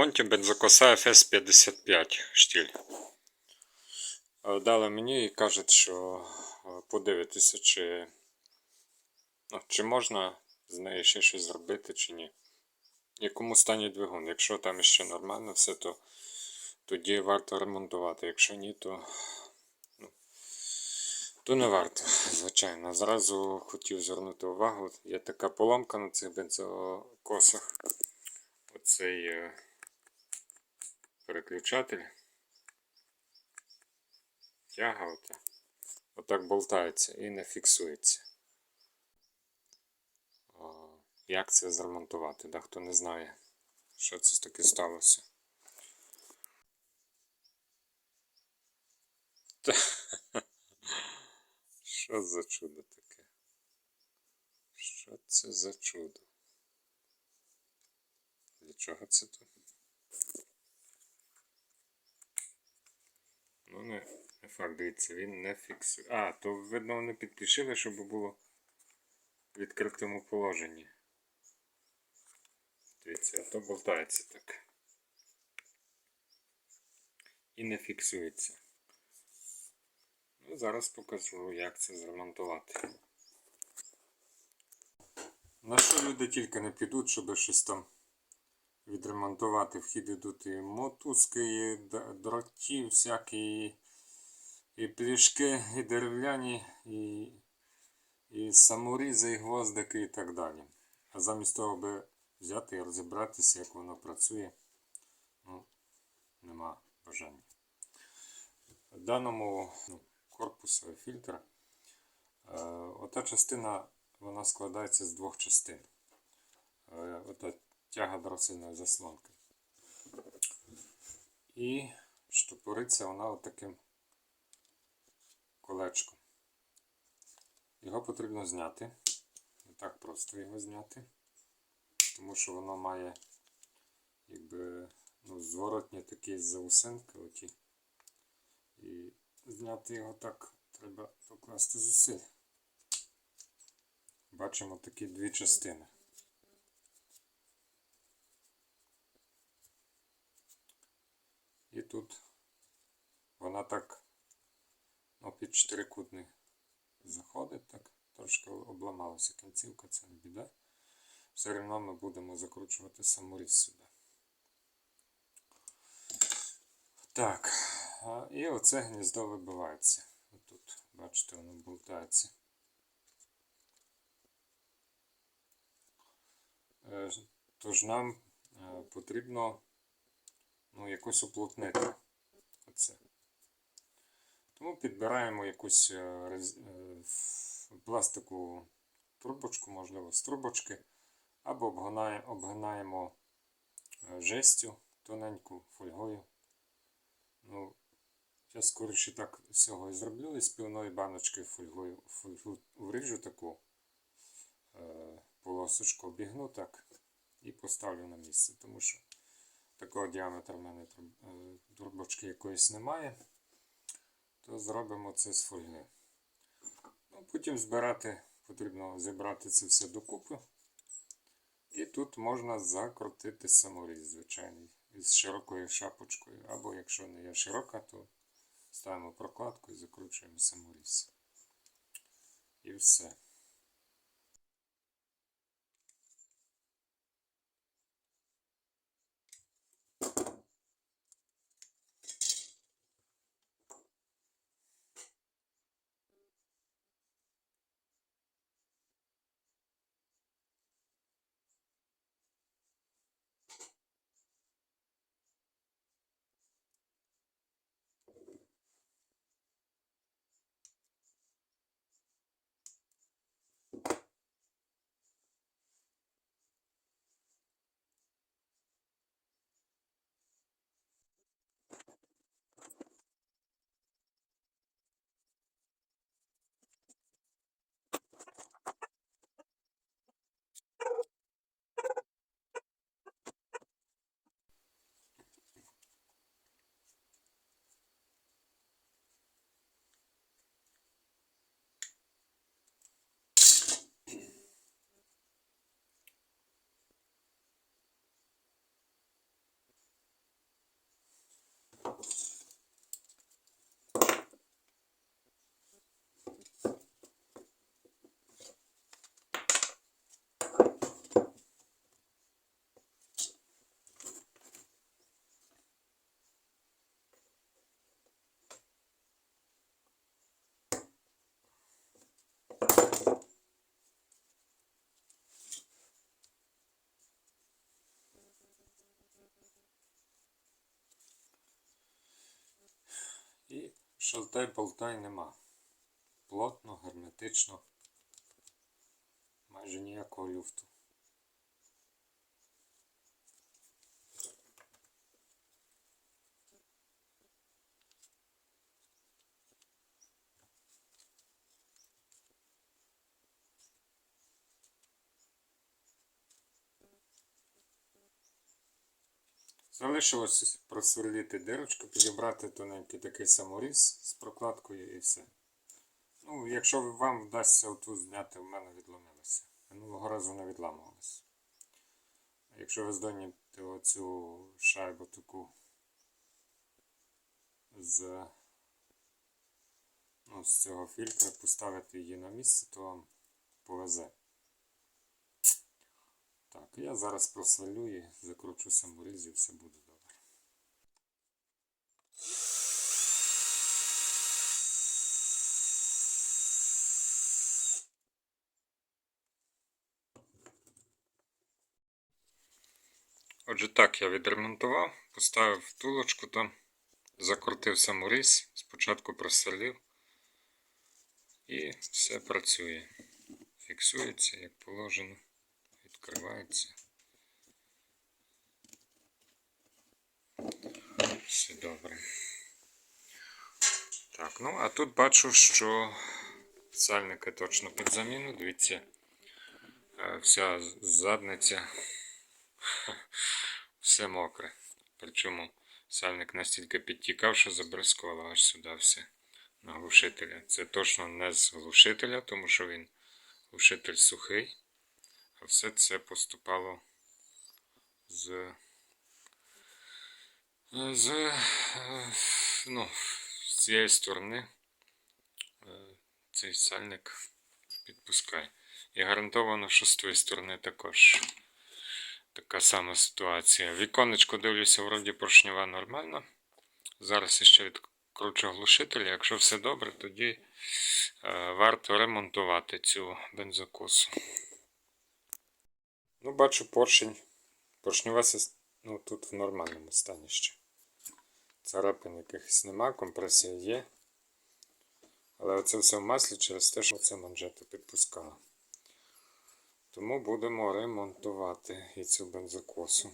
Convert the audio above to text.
ремонті бензокоса FS55 штіль. Е, Дали мені і кажуть, що е, подивитися, чи, ну, чи можна з нею ще щось зробити, чи ні. Якому стані двигун. Якщо там ще нормально все, то тоді варто ремонтувати. Якщо ні, то, ну, то не варто, звичайно. Зразу хотів звернути увагу. Є така поломка на цих бензокосах. Оцей е, переключатель. Тяга ота. Отак болтається і не фіксується. О, Як це зремонтувати? Да, хто не знає, що це таке сталося. Та, Що за чудо таке? Що це за чудо? Для чого це тут? Ну, не, не факт, дивіться, він не фіксує. А, то видно вони підключили, щоб було в відкритому положенні. Дивіться, а то болтається так. І не фіксується. Ну, зараз покажу, як це зремонтувати. На що люди тільки не підуть, щоб щось там відремонтувати. Вхід ідуть і мотузки, і дроті, всякі, і плішки, і дерев'яні, і, і саморізи, і гвоздики, і так далі. А замість того, аби взяти і розібратися, як воно працює, ну, нема бажання. В даному ну, корпусу фільтра е, ота частина вона складається з двох частин. Е, ота тяга дросельної заслонки. І штопориться вона отаким колечком. Його потрібно зняти. Не так просто його зняти, тому що воно має якби ну, зворотні такі заусенки оті. І зняти його так треба покласти зусиль. Бачимо такі дві частини. І тут вона так під чотирикутний заходить, так, трошки обламалася кінцівка, це не біда. Все одно ми будемо закручувати саморіз сюди. Так, і оце гніздо вибивається. Тут, бачите, воно болтається. Е, Тож нам е, потрібно ну, якось уплотнити оце. Тому підбираємо якусь е, е, пластикову трубочку, можливо, з трубочки, або обгинає- обгинаємо е, жестю тоненьку фольгою. Ну, я скоріше так всього і зроблю із пивної баночки фольгою фольгу вріжу таку полосочку, обігну так і поставлю на місце, тому що такого діаметру в мене труб- трубочки якоїсь немає, то зробимо це з фольги. Ну, потім збирати, потрібно зібрати це все докупи. І тут можна закрутити саморіз, звичайний, із широкою шапочкою. Або якщо не є широка, то ставимо прокладку і закручуємо саморіз. І все. Шалтай болтай нема. Плотно, герметично. Майже ніякого люфту. Залишилось просверлити дирочку, підібрати тоненький такий саморіз з прокладкою і все. Ну, якщо вам вдасться оту зняти, в мене відломилося. Минулого разу не відламувалося. Якщо ви здонете оцю шайбу таку з, ну, з цього фільтра, поставити її на місце, то вам повезе. Так, я зараз просверлю і закручу саморіз і все буде добре. Отже, так я відремонтував, поставив втулочку там, закрутив саморіз, спочатку просверлив і все працює. Фіксується як положено, відкривається. Все добре. Так, ну а тут бачу, що сальники точно під заміну. Дивіться, е, вся задниця все мокре. Причому сальник настільки підтікав, що забризкувало аж сюди все на глушителя. Це точно не з глушителя, тому що він глушитель сухий, а все це поступало з. З, е, ну, з цієї сторони е, цей сальник підпускає. І гарантовано, що з тої сторони також така сама ситуація. Віконечко дивлюся, вроді поршнева нормально. Зараз ще відкручу глушитель. Якщо все добре, тоді е, варто ремонтувати цю бензокосу. Ну, бачу поршень. Поршнева ну, тут в нормальному стані ще. Царапин якихось нема, компресія є. Але оце все в маслі через те, що це манжета підпускала. Тому будемо ремонтувати і цю бензокосу.